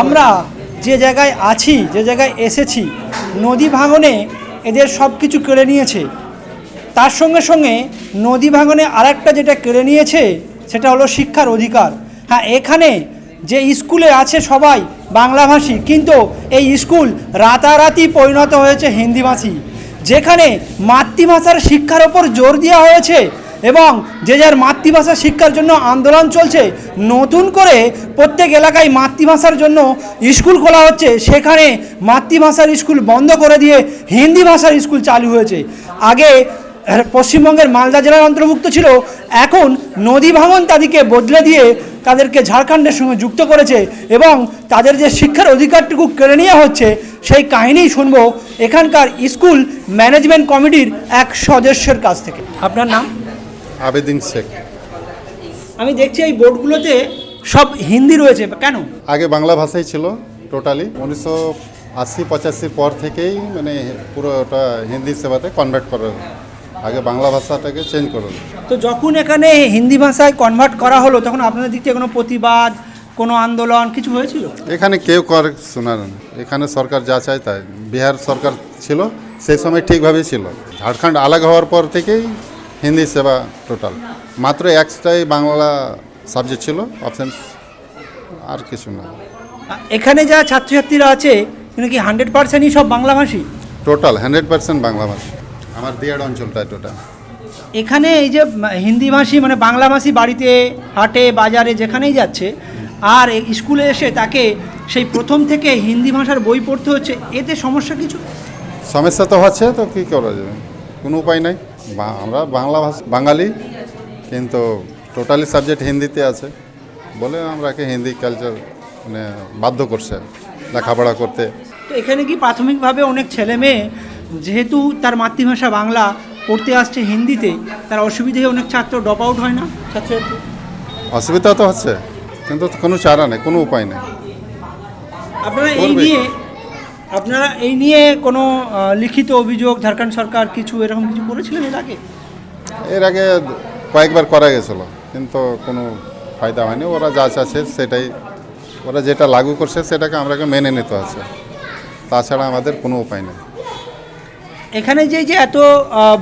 আমরা যে জায়গায় আছি, যে জায়গায় এসেছি, নদী ভাঙনে এদের সব কিছু কেড়ে নিয়েছে। তার সঙ্গে সঙ্গে নদী ভাঙনে আরেকটা যেটা কেড়ে নিয়েছে, সেটা হলো শিক্ষার অধিকার। হ্যাঁ এখানে যে স্কুলে আছে সবাই বাংলাভাষী, কিন্তু এই স্কুল রাতারাতি পরিণত হয়েছে হিন্দিভাষী। যেখানে মাতৃভাষার শিক্ষার ওপর জোর দেওয়া হয়েছে এবং যে যার মাতৃভাষা শিক্ষার জন্য আন্দোলন চলছে, নতুন করে প্রত্যেক এলাকায় মাতৃভাষার জন্য স্কুল খোলা হচ্ছে। সেখানে মাতৃভাষার স্কুল বন্ধ করে দিয়ে হিন্দি ভাষার স্কুল চালু হয়েছে। আগে পশ্চিমবঙ্গের মালদা জেলার অন্তর্ভুক্ত ছিল, এখন নদী ভাঙন তাদেরকে বদলে দিয়ে তাদেরকে ঝাড়খণ্ডের সঙ্গে যুক্ত করেছে এবং তাদের যে শিক্ষার অধিকারটুকু কেড়ে নেওয়া হচ্ছে, সেই কাহিনী শুনব এখানকার স্কুল ম্যানেজমেন্ট কমিটির এক সদস্যের কাছ থেকে। আপনার নাম? আবেদিন শেখ। আমি দেখছি এই বোর্ডগুলোতে সব হিন্দি রয়েছে কেন? আগে বাংলা ভাষাই ছিল টোটালি উনিশশো আশি পঁচাশির পর থেকেই মানে পুরো ওটা হিন্দি সেবাতে কনভার্ট করা হলো। আগে বাংলা ভাষাটাকে চেঞ্জ করো তো যখন এখানে হিন্দি ভাষায় কনভার্ট করা হলো তখন আপনাদের দিক থেকে কোনো প্রতিবাদ কোনো আন্দোলন কিছু হয়েছিল? এখানে কেউ করে শোনার এখানে সরকার যা চায় তাই। বিহার সরকার ছিল সেই সময় ঠিকভাবেই ছিল। ঝাড়খণ্ড আলাদা হওয়ার পর থেকেই হিন্দি সেবা টোটাল মাত্র একটাই বাংলা সাবজেক্ট ছিল অপশন আর কিছু না। এখানে যা ছাত্রছাত্রীরা আছে কিন্তু কি হান্ড্রেড পার্সেন্টই সব বাংলাভাষী? টোটাল হান্ড্রেড পার্সেন্ট বাংলা ভাষা আমার দিয়ার অঞ্চলটায় টোটাল এখানে এই যে হিন্দিভাষী মানে বাংলাভাষী বাড়িতে হাটে বাজারে যেখানেই যাচ্ছে আর স্কুলে এসে তাকে সেই প্রথম থেকে হিন্দি ভাষার বই পড়তে হচ্ছে এতে সমস্যা কিছু? সমস্যা তো হচ্ছে তো কী করা যাবে? কোনো উপায় নাই। আমরা বাংলা ভাষা বাঙালি কিন্তু টোটালি সাবজেক্ট হিন্দিতে আছে। বলে আমরাকে হিন্দি কালচার মানে বাধ্য করছে লেখাপড়া করতে। তো এখানে কি প্রাথমিকভাবে অনেক ছেলে মেয়ে যেহেতু তার মাতৃভাষা বাংলা পড়তে আসছে হিন্দিতে তার অসুবিধে অনেক ছাত্র ড্রপ আউট হয় না? ছাত্রছাত্রী অসুবিধা তো হচ্ছে কিন্তু কোনো চারা নেই কোনো উপায় নেই। আপনারা এই নিয়ে আপনারা এই নিয়ে কোনো লিখিত অভিযোগ ঝাড়খণ্ড সরকার কিছু এরকম কিছু করেছিলেন এর আগে? এর আগে কয়েকবার করা গেছিল কিন্তু কোনো ফায়দা হয়নি। ওরা যা চাচ্ছে সেটাই ওরা যেটা লাগু করছে সেটাকে আমরাকে মেনে নিতে আছে তাছাড়া আমাদের কোনো উপায় নেই। এখানে যে যে এত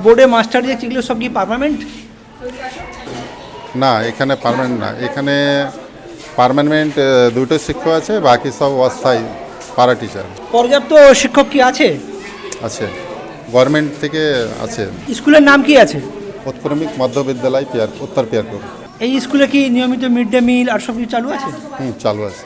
বোর্ডে মাস্টার যে যেগুলো সব কি পারমানেন্ট? না এখানে পার্মানেন্ট না। এখানে পার্মানেন্ট দুটো শিক্ষক আছে বাকি সব অস্থায়ী। পাড়া টিচার পর্যাপ্ত শিক্ষক কি আছে? আছে। গভর্নমেন্ট থেকে আছে। স্কুলের নাম কি আছে? উৎক্রমিক মধ্য বিদ্যালয় পিয়ার উত্তর পিয়ারপুর। এই স্কুলে কি নিয়মিত মিড ডে মিল আর সব কিছু চালু আছে? হুম চালু আছে।